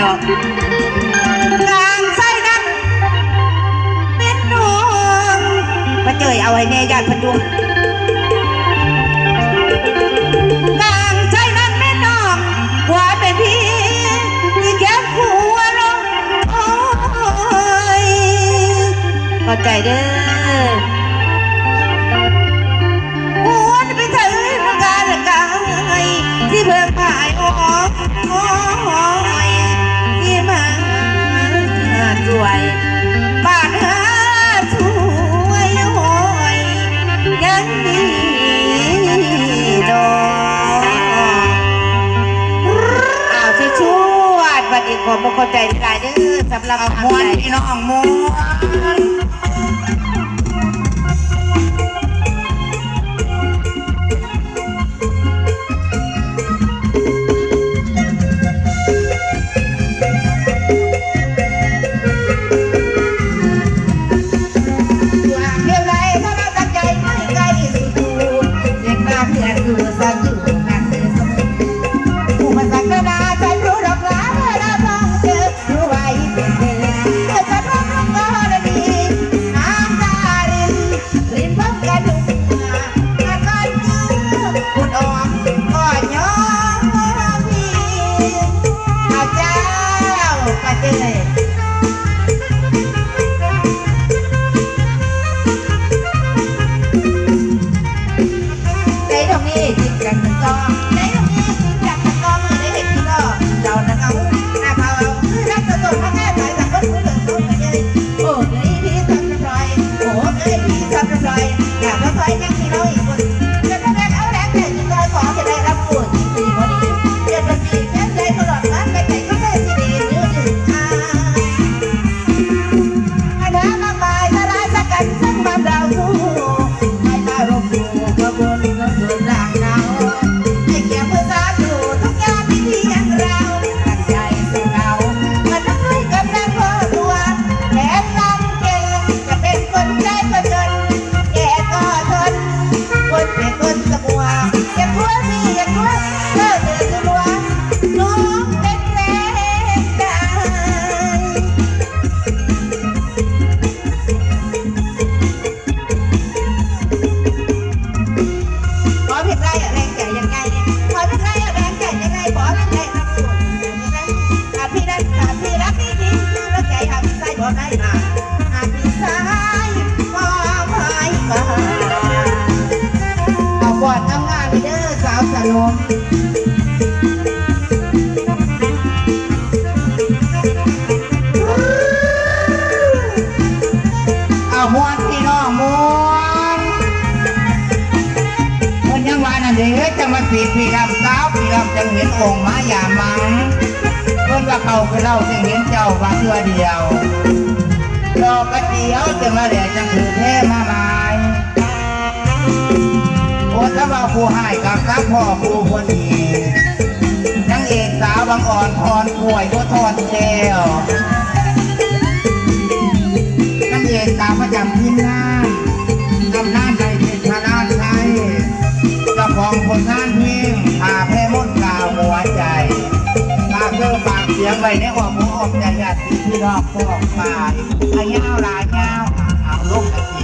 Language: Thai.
ดอกกลางไส้นั้นเป็นดวงมาเจยเอาไว้แน่ญาติพันดวงกลางไส้นั้นเป็นน้องว่าเป็นพี่ที่แก้มผัวลงโอ้ยเข้าใจเด้อ วยบัดอีกขอบอกเข้าใจหลายเด้อสำหรับเอาทางม้วนใจพี่น้องมวนเพียงใด สิอย่ เอาม้วนพี่น้องม้วนคนยังว่านั่นเด้จะมาปีปีลำสาวปีลำจังเห็นองค์มายามังเพิ่นว่าเขาไปเล่าจึงเห็นเจ้าว่าเทื่อเดียวรอกระเดียวจึงมาแหล่จังถือแท้มาลา ยโอ้ถ้าว่าผู้ให้กับซักพ่อผู้คนดีนางเอกสาวบางอ่อนพรป่วยก็ทอนแก้วนางเอกสาวประจำทีมงานทำงานในเพชรราชไทยเจ้าของผลงานเพลงพาแพ่มดกาวหัวใจฝากเกอฝากเสียงไว้ในอ้อมอกอ้อมใจญาติพี่น้องพวกฝ่ายอายาวลายยาวเอาลงกันที